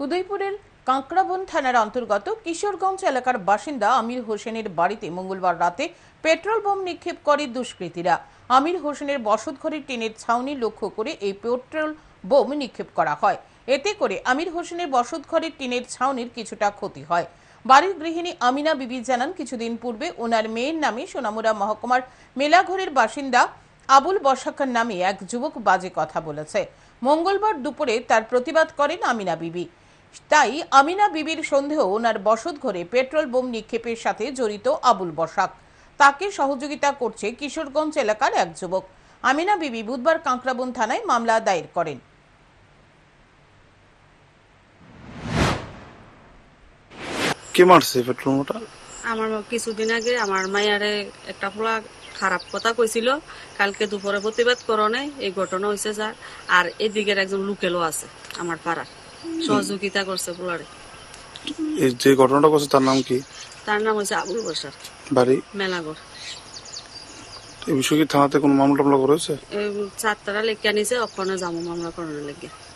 উদয়পুরের কাঁকড়াবন থানার অন্তর্গত কিশোরগঞ্জ এলাকার বাসিন্দা আমির হোসেনের বাড়িতে মঙ্গলবার রাতে পেট্রোল বোম নিক্ষেপ করে দুষ্কৃতীরা। আমির হোসেনের বসতঘরের টিনের ছাউনি লক্ষ্য করে এই পেট্রোল বোম নিক্ষেপ করা হয়। এতে করে আমির হোসেনের বসতঘরের টিনের ছাউনির কিছুটা ক্ষতি হয়। বাড়ির গৃহিণী আমিনা বিবি জানান, কিছুদিন পূর্বে ওনার মেয়ের নামে সোনামুড়া মহকুমার মেলাঘরের বাসিন্দা আবুল বসাকার নামে এক যুবক বাজে কথা বলেছে। মঙ্গলবার দুপুরে তার প্রতিবাদ করেন আমিনা বিবি। তাই আমিনা বিবির সন্দেহ ওনার বসত ঘরে পেট্রোল বোম নিক্ষেপের সাথে জড়িত আবুল বসাক। তাকে সহযোগিতা করছে কিশোরগঞ্জ এলাকার এক যুবক। আমিনা বিবি বুধবার কাঁকড়াবন থানায় মামলা দায়ের করেন। কে মারছে পেট্রোল মোটা আমার কিছুদিন আগে আমার মায়ারে একটা পোলা খারাপ কথা কইছিল কালকে দুপুরে প্রতিবাদ করনে এই ঘটনা হয়েছে যা আর এদিকের একজন লুকেলও আছে আমার পাড়ার। সহযোগিতা করছে পোলারে এই যে ঘটনাটা করছে তার নাম কি? তার নাম হচ্ছে আবুল বসার বাড়ি? মেলাগর এই বিষয়ে কি থানাতে কোনো মামলা টামলা করেছে চারটারা লেখা নিছে অক্ষণে যাব মামলা করানোর লেগে